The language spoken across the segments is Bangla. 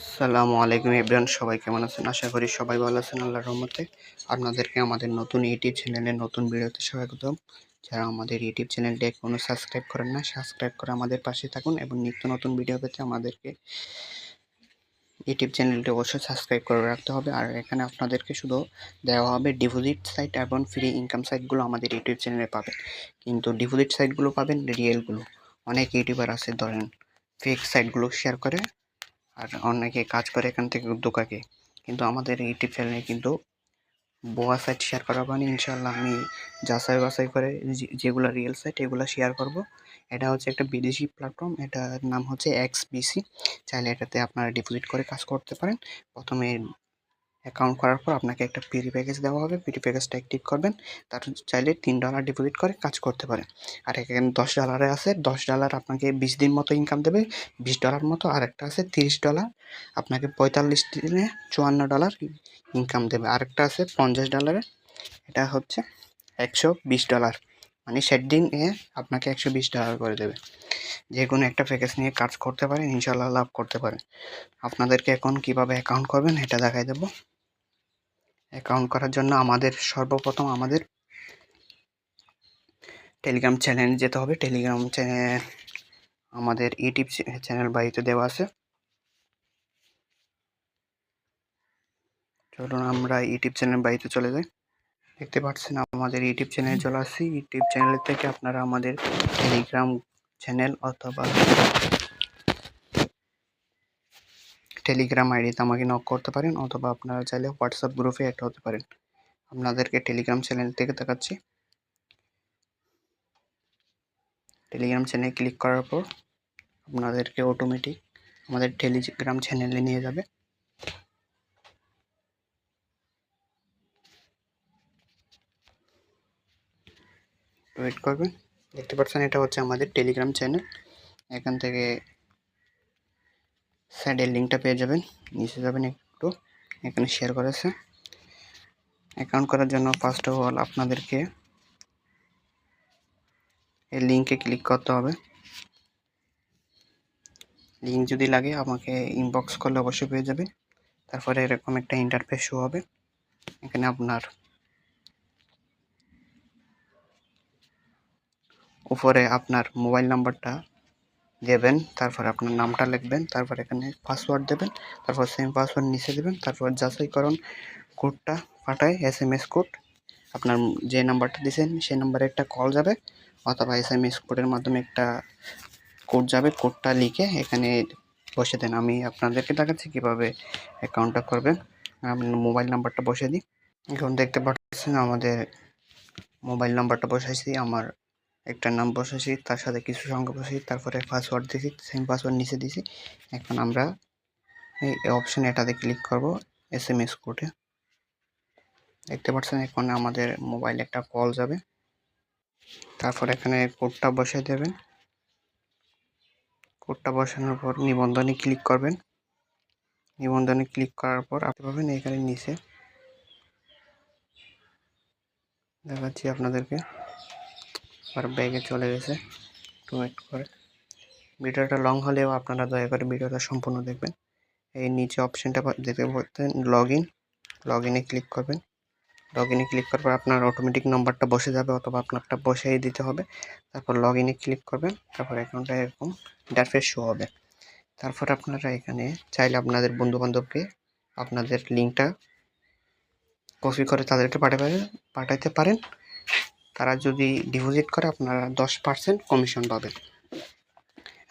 আসসালামু আলাইকুম এভরিওয়ান, সবাই কেমন আছেন? আশা করি সবাই ভালো আছেন, আল্লাহর রহমতে। আপনাদেরকে আমাদের নতুন ইউটিউব চ্যানেলে নতুন ভিডিওতে স্বাগতম। যারা আমাদের ইউটিউব চ্যানেলটি এখনও সাবস্ক্রাইব করেন না, সাবস্ক্রাইব করে আমাদের পাশে থাকুন এবং নিত্য নতুন ভিডিও পেতে আমাদেরকে ইউটিউব চ্যানেলটি অবশ্যই সাবস্ক্রাইব করে রাখতে হবে। আর এখানে আপনাদেরকে শুধু দেওয়া হবে ডিপোজিট সাইট এবং ফ্রি ইনকাম সাইটগুলো আমাদের ইউটিউব চ্যানেলে পাবেন। কিন্তু ডিপোজিট সাইটগুলো পাবেন, রিয়েলগুলো। অনেক ইউটিউবার আছে, ধরেন ফেক সাইটগুলো শেয়ার করে আর অনেকে কাজ করে এখান থেকে উদ্যোগাকে। কিন্তু আমাদের ইউটিউব চ্যানেলে কিন্তু বোয়া সাইট শেয়ার করা মানে ইনশাল্লাহ আমি যাচাই বাছাই করে যেগুলো রিয়েল সাইট এগুলো শেয়ার করব। এটা হচ্ছে একটা বিদেশি প্ল্যাটফর্ম এটার নাম হচ্ছে এক্স বিসি চাইলে এটাতে আপনারা ডিপোজিট করে কাজ করতে পারেন। প্রথমে অ্যাকাউন্ট করার পর আপনাকে একটা পিডি প্যাকেজ দেওয়া হবে। পিডি প্যাকেজটা অ্যাক্টিভ করবেন। তার চাইলে তিন ডলার ডিপোজিট করে কাজ করতে পারেন। আর এখানে দশ ডলারে আছে। দশ ডলার আপনাকে বিশ দিন মতো ইনকাম দেবে। বিশ ডলার মতো আর একটা আছে, তিরিশ ডলার আপনাকে পঁয়তাল্লিশ দিনে চুয়ান্ন ডলার ইনকাম দেবে। আরেকটা আছে, পঞ্চাশ ডলারে এটা হচ্ছে একশো বিশ ডলার মানে ষাট দিন এ আপনাকে একশো বিশ ডলার করে দেবে। যে কোনো একটা প্যাকেজ নিয়ে কাজ করতে পারেন ইনশাল্লাহ লাভ করতে পারেন। আপনাদেরকে এখন কীভাবে অ্যাকাউন্ট করবেন, এটা দেখাই দেবো। অ্যাকাউন্ট করার জন্য আমাদের সর্বপ্রথম আমাদের টেলিগ্রাম চ্যানেল যেতে হবে। টেলিগ্রাম চ্যানেল আমাদের ইউটিউব চ্যানেল বাড়িতে দেওয়া আছে। চলুন আমরা ইউটিউব চ্যানেল বাড়িতে চলে যাই। দেখতে পাচ্ছেন আমাদের ইউটিউব চ্যানেলে চলে আসছি। ইউটিউব চ্যানেল থেকে আপনারা আমাদের টেলিগ্রাম চ্যানেল অথবা টেলিগ্রাম আইডিতে আমাকে নক করতে পারেন অথবা আপনারা চাইলে হোয়াটসঅ্যাপ গ্রুপে অ্যাড হতে পারেন। আপনাদেরকে টেলিগ্রাম চ্যানেল থেকে দেখাচ্ছি। টেলিগ্রাম চ্যানেলে ক্লিক করার পর আপনাদেরকে অটোমেটিক আমাদের টেলিগ্রাম চ্যানেলে নিয়ে যাবে। ওয়েট করবেন। দেখতে পাচ্ছেন এটা হচ্ছে আমাদের টেলিগ্রাম চ্যানেল এখান থেকে সাইডের লিঙ্কটা পেয়ে যাবেন। নিচে যাবেন একটু, এখানে শেয়ার করেছে অ্যাকাউন্ট করার জন্য ফার্স্ট অফ অল আপনাদেরকে এই লিঙ্কে ক্লিক করতে হবে। লিঙ্ক যদি লাগে আমাকে ইনবক্স করলে অবশ্যই পেয়ে যাবেন। তারপরে এরকম একটা ইন্টারফেস শো হবে। এখানে আপনার উপরে আপনার মোবাইল নাম্বারটা দেবেন, তারপর আপনার নামটা লিখবেন, তারপর এখানে পাসওয়ার্ড দেবেন, তারপর সেম পাসওয়ার্ড নিচে দেবেন, তারপর যাচাইকরণ কোডটা পাঠায় এস এম এস কোড আপনার যে নাম্বারটা দিয়েছেন সেই নাম্বারে একটা কল যাবে, অথবা এস এম এস কোডের মাধ্যমে একটা কোড যাবে কোডটা লিখে এখানে বসে দেন। আমি আপনাদেরকে দেখাচ্ছি কীভাবে অ্যাকাউন্টটা করবেন। আমি মোবাইল নাম্বারটা বসে দিই। এখন দেখতে পাচ্ছেন আমাদের মোবাইল নাম্বারটা বসাইছি, আমার একটা নাম বসাইছি, তার সাথে কিছু সংখ্যা বসাইছি, তারপরে পাসওয়ার্ড দিয়েছি সেম পাসওয়ার্ড নিচে দিয়েছি এখন আমরা এই অপশন এটাতে ক্লিক করব এস এম এস কোডে দেখতে পাচ্ছেন, এখন আমাদের মোবাইলে একটা কল যাবে। তারপর এখানে কোডটা বসিয়ে দেবেন। কোডটা বসানোর পর নিবন্ধনে ক্লিক করবেন। নিবন্ধনে ক্লিক করার পর আপনি পাবেন এখানে নিচে। দেখাচ্ছি আপনাদেরকে। আর ব্যাগে চলে গেছে। একটু ওয়েট করে। ভিডিওটা লং হলেও আপনারা দয়া করে ভিডিওটা সম্পূর্ণ দেখবেন। এই নিচে অপশানটা দেখতে পাচ্ছেন লগ ইন লগ ইনে ক্লিক করবেন। লগ ইনে ক্লিক করার পর আপনার অটোমেটিক নাম্বারটা বসে যাবে অথবা আপনারটা বসেই দিতে হবে। তারপর লগ ইনে ক্লিক করবেন, তারপর অ্যাকাউন্টটা এরকম ইন্টারফেস শো হবে। তারপর আপনারা এখানে চাইলে আপনাদের বন্ধুবান্ধবকে আপনাদের লিঙ্কটা কপি করে তাদেরকে পাঠাতে পাঠাতে পারেন। তারা যদি ডিপোজিট করে, আপনারা দশ পার্সেন্ট কমিশন পাবেন।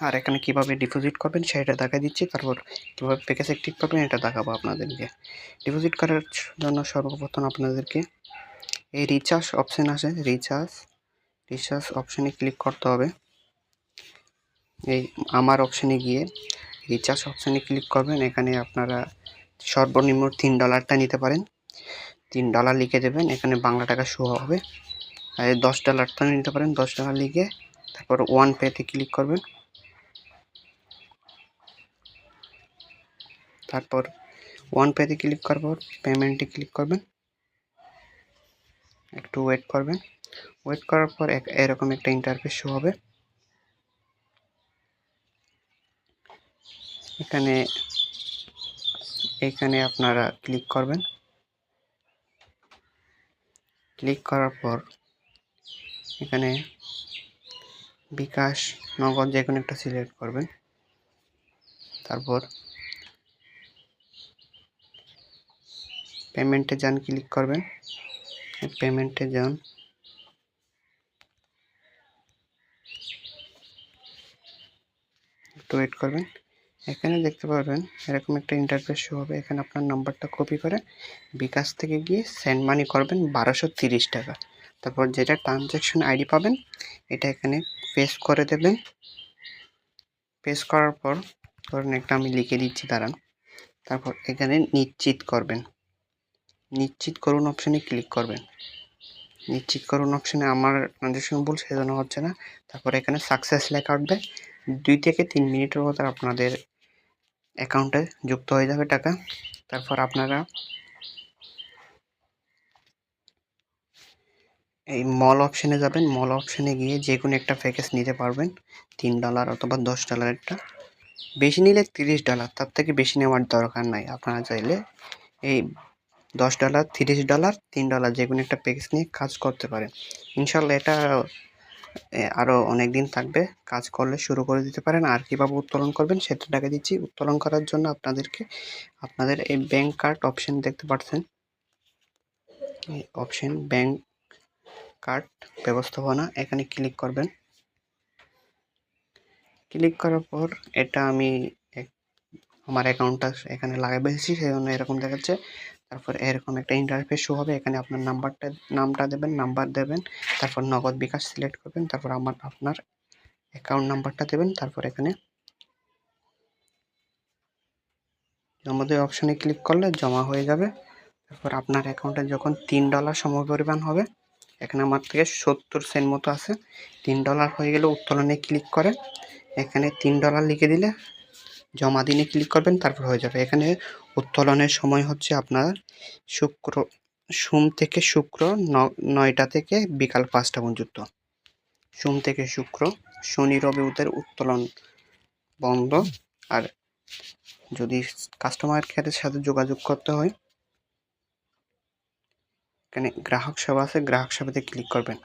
আর এখানে কীভাবে ডিপোজিট করবেন, সেটা দেখা দিচ্ছি। তারপর কীভাবে প্যাকেজ অ্যাক্টিভ করবেন, এটা দেখাবো আপনাদেরকে। ডিপোজিট করার জন্য সর্বপ্রথম আপনাদেরকে এই রিচার্জ অপশান আছে। রিচার্জ রিচার্জ অপশানে ক্লিক করতে হবে। এই আমার অপশানে গিয়ে রিচার্জ অপশানে ক্লিক করবেন। এখানে আপনারা সর্বনিম্ন তিন ডলারটা নিতে পারেন। তিন ডলার লিখে দেবেন। এখানে বাংলা টাকা শো হবে। দশ ডলারটা নিতে পারেন দশ ডলার লিখে তারপর ওয়ান পেতে ক্লিক করবেন। তারপর ওয়ান পেতে ক্লিক করার পর পেমেন্টে ক্লিক করবেন। একটু ওয়েট করবেন। ওয়েট করার পর এরকম একটা ইন্টারফেস শো হবে। এখানে এখানে আপনারা ক্লিক করবেন। ক্লিক করার পর এখানে বিকাশ নগদ যে কোনো একটা সিলেক্ট করবেন। তারপর পেমেন্টে যান ক্লিক করবেন। পেমেন্টে যান। একটু ওয়েট করবেন। এখানে দেখতে পারবেন এরকম একটা ইন্টারফেস শো হবে। এখানে আপনার নাম্বারটা কপি করে বিকাশ থেকে গিয়ে সেন্ড মানি করবেন বারোশো তিরিশ টাকা। তারপর যেটা ট্রানজ্যাকশন আইডি পাবেন, এটা এখানে পেস্ট করে দেবেন। পেস্ট করার পর ধরুন একটা আমি লিখে দিচ্ছি, দাঁড়ান। তারপর এখানে নিশ্চিত করবেন। নিশ্চিত করুন অপশানে ক্লিক করবেন। নিশ্চিত করুন অপশানে আমার ট্রানজ্যাকশন ভুল, সেজন্য হচ্ছে না। তারপর এখানে সাকসেস লেখা উঠবে। দুই থেকে তিন মিনিটের মধ্যে আপনাদের অ্যাকাউন্টে যুক্ত হয়ে যাবে টাকা। তারপর আপনারা এই মল অপশানে যাবেন। মল অপশানে গিয়ে যে কোনো একটা প্যাকেজ নিতে পারবেন। তিন ডলার অথবা দশ ডলারেরটা বেশি নিলে তিরিশ ডলার তার থেকে বেশি নেওয়ার দরকার নাই। আপনারা চাইলে এই দশ ডলার তিরিশ ডলার তিন ডলার যে কোনো একটা প্যাকেজ নিয়ে কাজ করতে পারেন। ইনশাল্লাহ এটা আরও অনেক দিন থাকবে। কাজ করলে শুরু করে দিতে পারেন। আর কীভাবে উত্তোলন করবেন সেটা টাকা দিচ্ছি। উত্তোলন করার জন্য আপনাদেরকে, আপনাদের এই ব্যাংক কার্ড অপশন দেখতে পাচ্ছেন অপশন ব্যাংক কার্ড ব্যবস্থাপনা, এখানে ক্লিক করবেন। ক্লিক করার পর এটা আমি আমার অ্যাকাউন্টটা এখানে লাগাই ফেলছি, সেই জন্য এরকম দেখাচ্ছে। তারপর এরকম একটা ইন্টারফেস শো হবে, এখানে আপনার নাম্বারটা নামটা দেবেন নাম্বার দেবেন, তারপর নগদ বিকাশ সিলেক্ট করবেন, তারপর আমার, আপনার অ্যাকাউন্ট নাম্বারটা দেবেন, তারপর এখানে জমাতে অপশানে ক্লিক করলে জমা হয়ে যাবে। তারপর আপনার অ্যাকাউন্টে যখন তিন ডলার সমপরিমাণ হবে এখানে আমার থেকে সত্তর সেন্ট মতো আছে। তিন ডলার হয়ে গেলে উত্তোলনে ক্লিক করে, এখানে তিন ডলার লিখে দিলে জমা দিনে ক্লিক করবেন, তারপর হয়ে যাবে। এখানে উত্তোলনের সময় হচ্ছে আপনার শুক্র, সোম থেকে শুক্র নয়টা থেকে বিকাল পাঁচটা পর্যন্ত। সোম থেকে শুক্র, শনি, রবি ওদের উত্তোলন বন্ধ। আর যদি কাস্টমার কেয়ারের সাথে যোগাযোগ করতে হয় এখানে গ্রাহক সেবা আছে, গ্রাহক সেবাতে ক্লিক করবেন।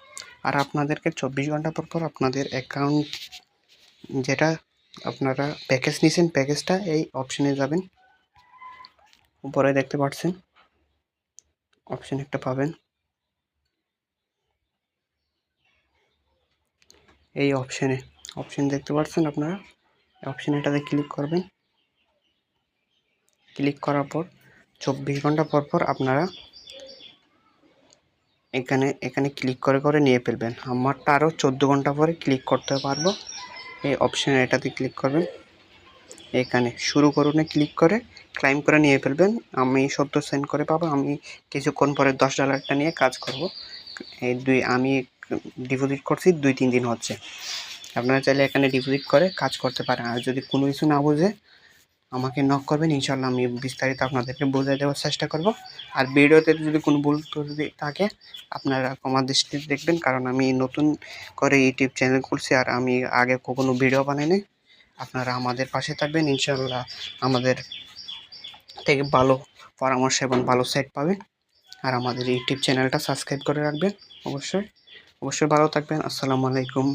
আর আপনাদেরকে চব্বিশ ঘণ্টা পর পর আপনাদের অ্যাকাউন্ট যেটা আপনারা প্যাকেজ নিছেন প্যাকেজটা এই অপশনে যাবেন। উপরে দেখতে পাচ্ছেন অপশন একটা পাবেন। এই অপশনে অপশন দেখতে পাচ্ছেন আপনারা অপশন এটাতে ক্লিক করবেন। ক্লিক করার পর চব্বিশ ঘণ্টা পর পর আপনারা এখানে এখানে ক্লিক করে করে নিয়ে ফেলবেন। আমারটা আরও চোদ্দ ঘণ্টা পরে ক্লিক করতে পারব। এই অপশন এটাতে ক্লিক করবেন। এখানে শুরু করুনে ক্লিক করে ক্লাইম করে নিয়ে ফেলবেন। আমি সত্তর সেন্ট করে পাবো। আমি কিছুক্ষণ পরে দশ ডলারটা নিয়ে কাজ করব। এই দুই, আমি ডিপোজিট করছি, দুই, তিন দিন হচ্ছে। আপনারা চাইলে এখানে ডিপোজিট করে কাজ করতে পারেন। আর যদি কোনো কিছু না বুঝে আমাকে নক করবেন ইনশাল্লাহ আমি বিস্তারিত আপনাদেরকে বোঝাই দেওয়ার চেষ্টা করব। আর ভিডিওতে যদি কোনো ভুল ত্রুটি থাকে, আপনারা ক্ষমা দৃষ্টিতে দেখবেন, কারণ আমি নতুন করে ইউটিউব চ্যানেল খুলছি আর আমি আগে কখনো ভিডিও বানাইনি আপনারা আমাদের পাশে থাকবেন ইনশাল্লাহ আমাদের থেকে ভালো পরামর্শ এবং ভালো সেট পাবেন। আর আমাদের ইউটিউব চ্যানেলটা সাবস্ক্রাইব করে রাখবেন, অবশ্যই। অবশ্যই ভালো থাকবেন, আসসালামু আলাইকুম।